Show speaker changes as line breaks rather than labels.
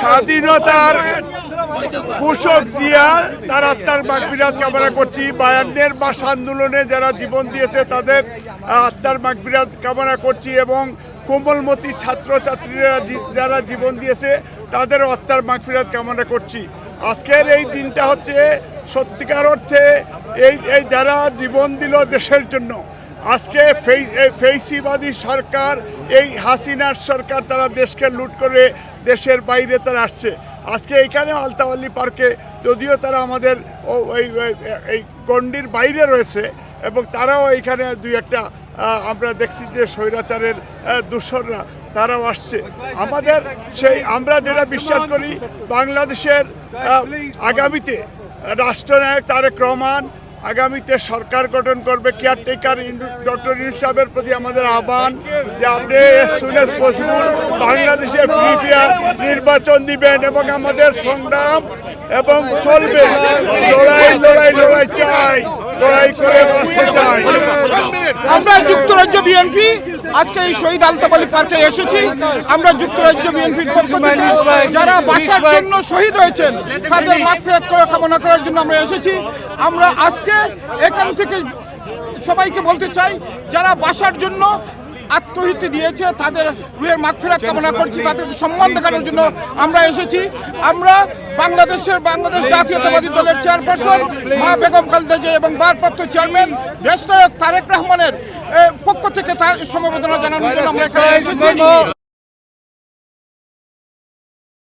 স্বাধীনতার পোষক দিয়া তার আত্মার মাগফিরাত কামনা করছি। বায়ান্নের মাস আন্দোলনে যারা জীবন দিয়েছে, তাদের আত্মার মাগফিরাত কামনা করছি এবং কোমলমতি ছাত্রছাত্রীরা যারা জীবন দিয়েছে তাদের আত্মার মাগফিরাত কামনা করছি। আজকের এই দিনটা হচ্ছে সত্যিকার অর্থে এই এই যারা জীবন দিল দেশের জন্য। আজকে ফেই- ফেইসিবাদী সরকার এই হাসিনার সরকার তারা দেশকে লুট করে দেশের বাইরে তারা আসছে। আজকে এখানে আলতাওয়ালি পার্কে যদিও তারা আমাদের এই গণ্ডির বাইরে রয়েছে এবং তারাও এখানে দুই একটা আমরা দেখছি যে স্বৈরাচারের আহ, দূষররা তারাও আসছে। আমাদের সেই আমরা যেটা বিশ্বাস করি বাংলাদেশের আগামীতে রাষ্ট্রনায়ক তারেক রহমান আগামীতে সরকার গঠন করবে কেয়ারটেকার ডক্টর ইউনুস সাহেবের প্রতি আমাদের আহ্বান যে আপনি সুন বসু পসিবল বাংলাদেশে ফ্রি নির্বাচন দিবেন এবং আমাদের সংগ্রাম এবং চলবে। লড়াই লড়াই লড়াই চাই। লড়াই করে বাঁচতে চাই।
আমরা যুক্তরাজ্য বিএনপি আজকে এই শহীদ আলতাবালি পার্কে এসেছি। আমরা যুক্তরাজ্য বিএনপির পক্ষ থেকে যারা বাসার জন্য শহীদ হয়েছেন, তাদের মাগফিরাত করে কামনা করার জন্য আমরা এসেছি। আমরা আজকে এখান থেকে সবাইকে বলতে চাই, যারা বাসার জন্য আত্মহিতি দিয়েছে, তাদের রুহের মাগফিরাত কামনা করছি তাদেরকে সম্মান দেখানোর জন্য আমরা এসেছি। আমরা বাংলাদেশের বাংলাদেশ জাতীয়তাবাদী দলের চেয়ারপারসন মা বেগম খালেদা এবং ভারপ্রাপ্ত চেয়ারম্যান দেশনায়ক তারেক রহমানের থেকে তার সমবেদনা জানানোর জন্য আমরা এখানে এসেছি।